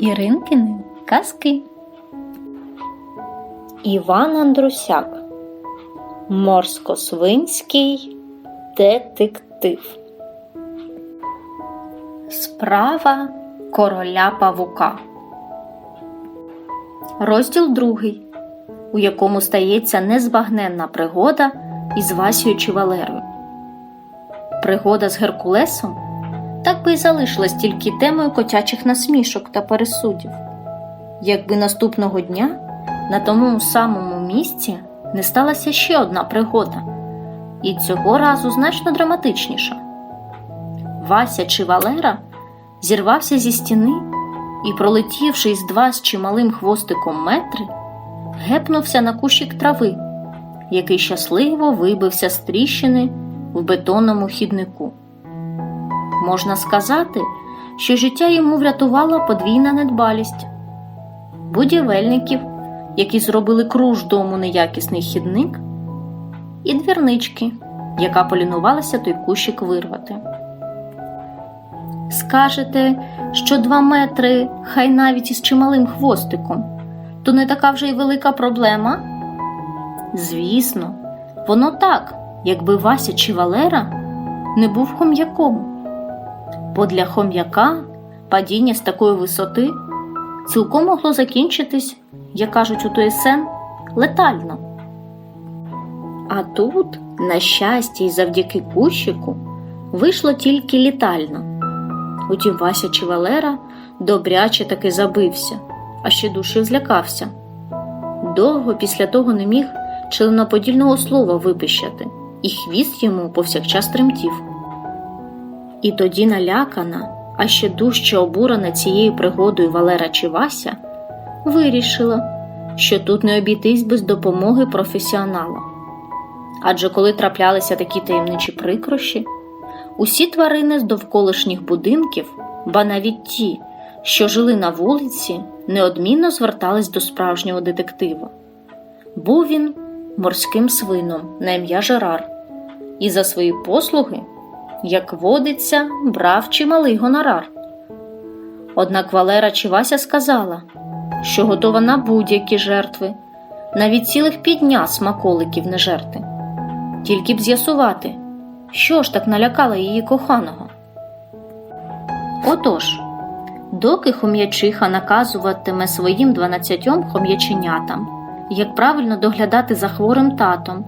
Іринкини казки. Іван Андрусяк Морсько-свинський детектив. Справа короля павука. Розділ другий, у якому стається незбагненна пригода із Васією чи Валерою. Пригода з Геркулесом так би й залишилась тільки темою котячих насмішок та пересудів. Якби наступного дня на тому самому місці не сталася ще одна пригода, і цього разу значно драматичніша. Вася чи Валера зірвався зі стіни і, пролетівши із два з чималим хвостиком метри, гепнувся на кущик трави, який щасливо вибився з тріщини в бетонному хіднику. Можна сказати, що життя йому врятувала подвійна недбалість будівельників, які зробили круж дому неякісний хідник, і двірнички, яка полінувалася той кущик вирвати. Скажете, що два метри, хай навіть із чималим хвостиком, то не така вже й велика проблема? Звісно, воно так, якби Вася чи Валера не був хом'яком. Бо для хом'яка падіння з такої висоти цілком могло закінчитись, як кажуть у ТСН, летально. А тут, на щастя, і завдяки кущику, вийшло тільки літально. Утім, Вася чи Валера добряче таки забився, а ще дужче злякався. Довго після того не міг членоподільного слова випищати, і хвіст йому повсякчас тремтів. І тоді налякана, а ще дужче обурена цією пригодою Валера чи Вася, вирішила, що тут не обійтись без допомоги професіонала. Адже коли траплялися такі таємничі прикрощі, усі тварини з довколишніх будинків, ба навіть ті, що жили на вулиці, неодмінно звертались до справжнього детектива. Був він морським свином на ім'я Жерар, і за свої послуги, як водиться, брав чималий гонорар. Однак Валера чи Вася сказала, що готова на будь-які жертви, навіть цілих півдня смаколиків не жерти, тільки б з'ясувати, що ж так налякало її коханого. Отож, доки хом'ячиха наказуватиме своїм дванадцятьом хом'яченятам, як правильно доглядати за хворим татом,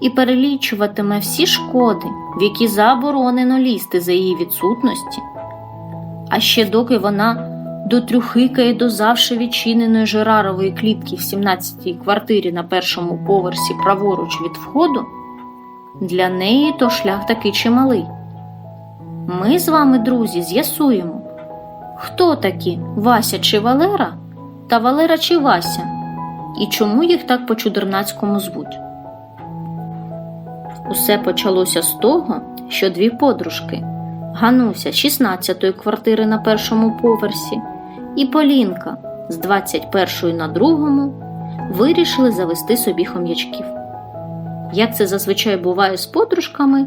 і перелічуватиме всі шкоди, в які заборонено лізти за її відсутності, а ще доки вона дотрюхикає до завше відчиненої Жерарової клітки в 17-й квартирі на першому поверсі праворуч від входу, для неї то шлях такий чималий. Ми з вами, друзі, з'ясуємо, хто такі Вася чи Валера та Валера чи Вася, і чому їх так по чудернацькому звуть. Усе почалося з того, що дві подружки Гануся 16-ї квартири на першому поверсі і Полінка з 21-ї на другому вирішили завести собі хом'ячків. Як це зазвичай буває з подружками,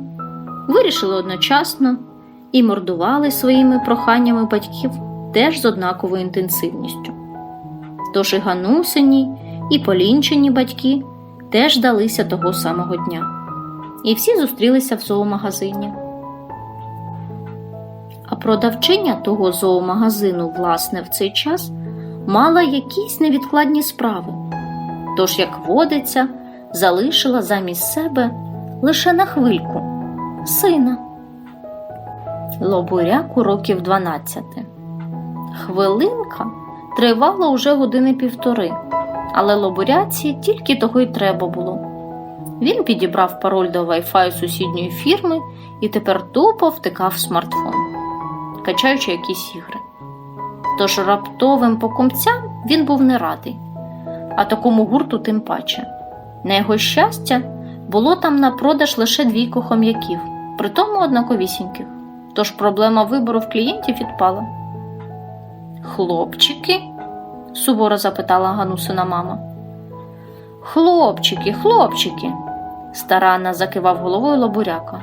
вирішили одночасно і мордували своїми проханнями батьків теж з однаковою інтенсивністю. Тож і Ганусині, і Полінчині батьки теж далися того самого дня, і всі зустрілися в зоомагазині. А продавчиня того зоомагазину, власне, в цей час мала якісь невідкладні справи, тож, як водиться, залишила замість себе лише на хвильку сина. Лобуряку років 12. Хвилинка тривала уже години півтори, але лобуряці тільки того й треба було. Він підібрав пароль до Wi-Fi сусідньої фірми і тепер тупо втикав смартфон, качаючи якісь ігри. Тож раптовим покупцям він був не радий, а такому гурту тим паче. На його щастя, було там на продаж лише двійко хом'яків, притому однаковісіньких. Тож проблема вибору в клієнтів відпала. Хлопчики? суворо запитала Ганусина мама. Хлопчики, хлопчики, старанно закивав головою лобуряка.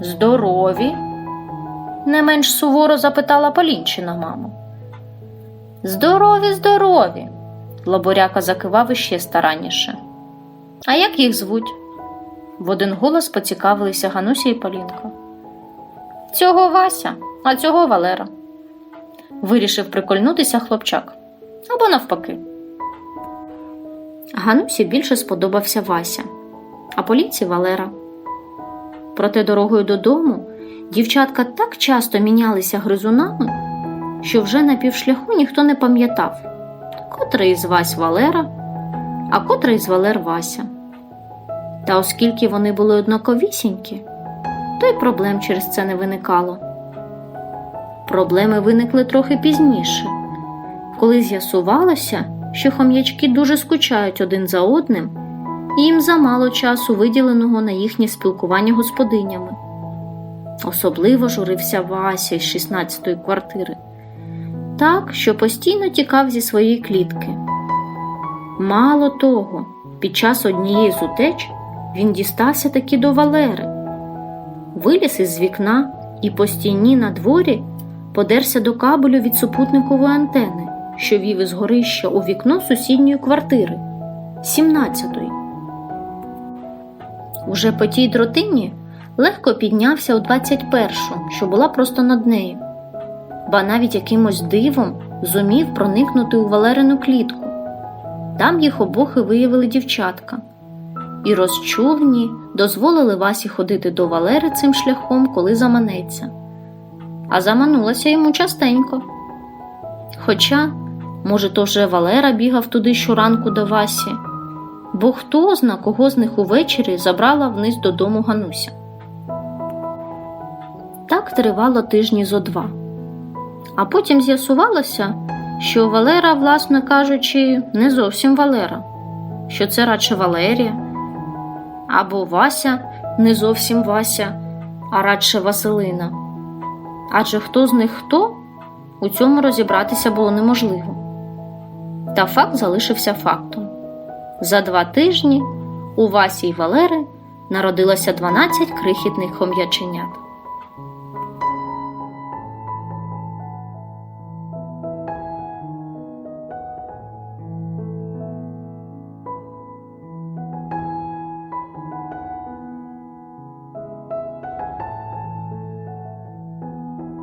Здорові? не менш суворо запитала Полінчина мама. Здорові, здорові. Лобуряка закивав іще старанніше. А як їх звуть? В один голос поцікавилися Гануся і Полінка. Цього Вася, а цього Валера. Вирішив прикольнутися хлопчак. Або навпаки. Ганусі більше сподобався Вася, а Полінці Валера. Проте дорогою додому дівчатка так часто мінялися гризунами, що вже на півшляху ніхто не пам'ятав, котрий із Вась Валера, а котрий із Валер Вася. Та оскільки вони були однаковісінькі, то й проблем через це не виникало. Проблеми виникли трохи пізніше, коли з'ясувалося, що хом'ячки дуже скучають один за одним, і їм замало часу виділеного на їхнє спілкування господинями. Особливо журився Вася із 16-ї квартири, так, що постійно тікав зі своєї клітки. Мало того, під час однієї з уteч він дістався таки до Валери, виліз із вікна і по стіні на дворі подерся до кабелю від супутникової антени, що вів із горища у вікно сусідньої квартири, 17-ї. Уже по тій дротині легко піднявся у 21-шу, що була просто над нею, ба навіть якимось дивом зумів проникнути у Валерину клітку. Там їх обох і виявили дівчатка, і розчулені дозволили Васі ходити до Валери цим шляхом, коли заманеться. А заманулася йому частенько. Хоча, може, то вже Валера бігав туди щоранку до Васі, бо хто зна, кого з них увечері забрала вниз додому Гануся. Так тривало тижні зо два. А потім з'ясувалося, що Валера, власне кажучи, не зовсім Валера, що це радше Валерія, або Вася не зовсім Вася, а радше Василина. Адже хто з них хто, у цьому розібратися було неможливо. Та факт залишився фактом. За два тижні у Васі й Валери народилося 12 крихітних хом'яченят.